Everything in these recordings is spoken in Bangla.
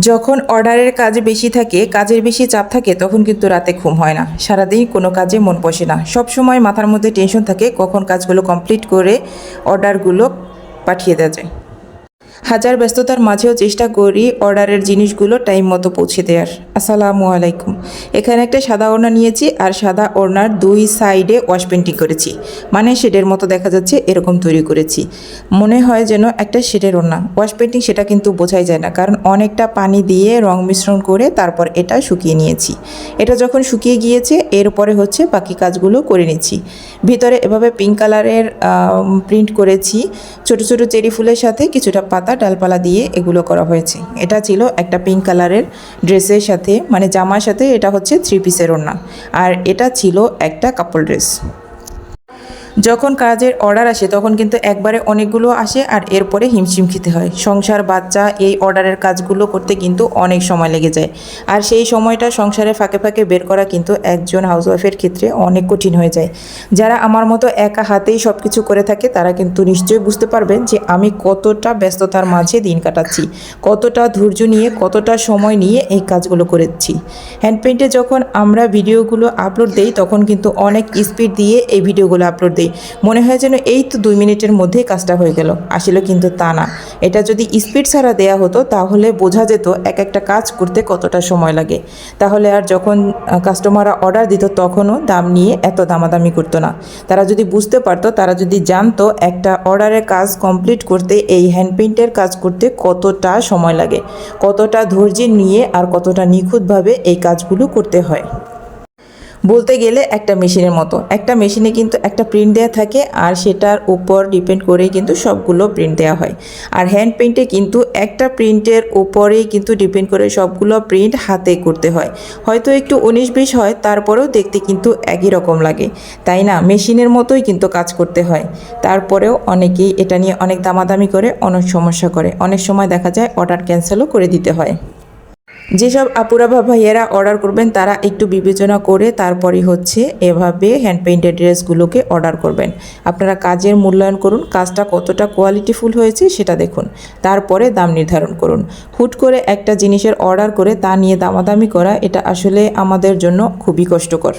যখন অর্ডারের কাজ বেশি থাকে, কাজের বেশি চাপ থাকে, তখন কিন্তু রাতে ঘুম হয় না। সারাদিন কোনো কাজে মন বসে না। সব সময় মাথার মধ্যে টেনশন থাকে কখন কাজগুলো কমপ্লিট করে অর্ডারগুলো পাঠিয়ে দেওয়া যায়। হাজার ব্যস্ততার মাঝেও চেষ্টা করি অর্ডারের জিনিসগুলো টাইম মতো পৌঁছে দেওয়ার। আসসালামু আলাইকুম। এখানে একটা সাদা ওড়না নিয়েছি আর সাদা ওড়নার দুই সাইডে ওয়াশ পেন্টিং করেছি। মানে শেডের মতো দেখা যাচ্ছে, এরকম তৈরি করেছি। মনে হয় যেন একটা শেডের ওড়না। ওয়াশ পেন্টিং সেটা কিন্তু বোঝাই যায় না, কারণ অনেকটা পানি দিয়ে রং মিশ্রণ করে তারপর এটা শুকিয়ে নিয়েছি। এটা যখন শুকিয়ে গিয়েছে, এরপরে হচ্ছে বাকি কাজগুলো করে নিচ্ছি। ভিতরে এভাবে পিঙ্ক কালারের প্রিন্ট করেছি। ছোট ছোট চেরি ফুলের সাথে কিছুটা পাতা ডালপালা দিয়ে এগুলো করা হয়েছে। এটা ছিল একটা পিঙ্ক কালারের ড্রেসের সাথে মানে জামার সাথে এটা হচ্ছে থ্রি পিসের ওড়না। আর এটা ছিল একটা কাপল ড্রেস যখন কাজের অর্ডার আসে, তখন কিন্তু একবারে অনেকগুলো আসে আর এরপরে হিমশিম খেতে হয়। সংসার, বাচ্চা, এই অর্ডারের কাজগুলো করতে কিন্তু অনেক সময় লেগে যায়। আর সেই সময়টা সংসারে ফাঁকে ফাঁকে বের করা কিন্তু একজন হাউসওয়াইফের ক্ষেত্রে অনেক কঠিন হয়ে যায়। যারা আমার মতো একা হাতেই সব কিছু করে থাকে, তারা কিন্তু নিশ্চয়ই বুঝতে পারবেন যে আমি কতটা ব্যস্ততার মাঝে দিন কাটাচ্ছি, কতটা ধৈর্য নিয়ে, কতটা সময় নিয়ে এই কাজগুলো করেছি। হ্যান্ড পেইন্টে যখন আমরা ভিডিওগুলো আপলোড দেই, তখন কিন্তু অনেক স্পিড দিয়ে এই ভিডিওগুলো আপলোড দিই। মনে হয় যেন এই তো দুই মিনিটের মধ্যেই কাজটা হয়ে গেল। আসলে কিন্তু তা না। এটা যদি স্পিড ছাড়া দেয়া হতো, তাহলে বোঝা যেত এক একটা কাজ করতে কতটা সময় লাগে। তাহলে আর যখন কাস্টমাররা অর্ডার দিত, তখনও দাম নিয়ে এত দামাদামি করতো না। তারা যদি বুঝতে পারতো, তারা যদি জানতো একটা অর্ডারের কাজ কমপ্লিট করতে, এই হ্যান্ড পেইন্টের কাজ করতে কতটা সময় লাগে। কতটা ধৈর্য নিয়ে আর কতটা নিখুঁতভাবে এই কাজগুলো করতে হয়। বলতে গেলে একটা মেশিনের মতো। একটা মেশিনে কিন্তু একটা প্রিন্ট দেওয়া থাকে আর সেটার উপর ডিপেন্ড করেই কিন্তু সবগুলো প্রিন্ট দেওয়া হয়। আর হ্যান্ড পেইন্টে কিন্তু একটা প্রিন্টের উপরেই কিন্তু ডিপেন্ড করে সবগুলো প্রিন্ট হাতে করতে হয়। হয়তো একটু উনিশ বিশ হয়, তারপরেও দেখতে কিন্তু একই রকম লাগে। তাই না? মেশিনের মতোই কিন্তু কাজ করতে হয়। তারপরেও অনেকেই এটা নিয়ে অনেক দামাদামি করে, অনেক সমস্যা করে। অনেক সময় দেখা যায় অর্ডার ক্যান্সেলও করে দিতে হয়। যেসব আপুরা বা ভাইয়েরা অর্ডার করবেন, তারা একটু বিবেচনা করে তারপরই হচ্ছে এভাবে হ্যান্ড পেইন্টেড ড্রেসগুলোকে অর্ডার করবেন। আপনারা কাজের মূল্যায়ন করুন, কাজটা কতটা কোয়ালিটিফুল হয়েছে সেটা দেখুন। তারপরে দাম নির্ধারণ করুন। হুট করে একটা জিনিসের অর্ডার করে তা নিয়ে দামাদামি করা, এটা আসলে আমাদের জন্য খুবই কষ্টকর।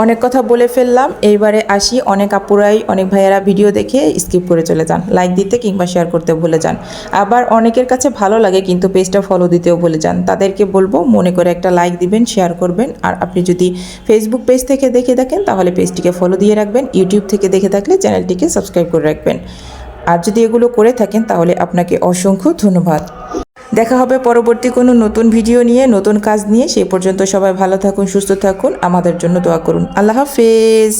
অনেক কথা বলে ফেললাম। এইবারে আসি। অনেক আপুরাই, অনেক ভাইয়েরা ভিডিও দেখে স্কিপ করে চলে যান। লাইক দিতে কিংবা শেয়ার করতে ভুলে যান। আবার অনেকের কাছে ভালো লাগে কিন্তু পেজটা ফলো দিতেও ভুলে যান। তাদেরকে বলব মনে করে একটা লাইক দিবেন শেয়ার করবেন। আর আপনি যদি ফেসবুক পেজ থেকে দেখে থাকেন, তাহলে পেজটিকে ফলো দিয়ে রাখবেন। ইউটিউব থেকে দেখে থাকলে চ্যানেলটিকে সাবস্ক্রাইব করে রাখবেন। আর যদি এগুলো করে থাকেন, তাহলে আপনাকে অসংখ্য ধন্যবাদ। দেখা হবে পরবর্তী কোনো নতুন ভিডিও নিয়ে, নতুন কাজ নিয়ে। সেই পর্যন্ত সবাই ভালো থাকুন, সুস্থ থাকুন। আমাদের জন্য দোয়া করুন। আল্লাহ হাফেজ।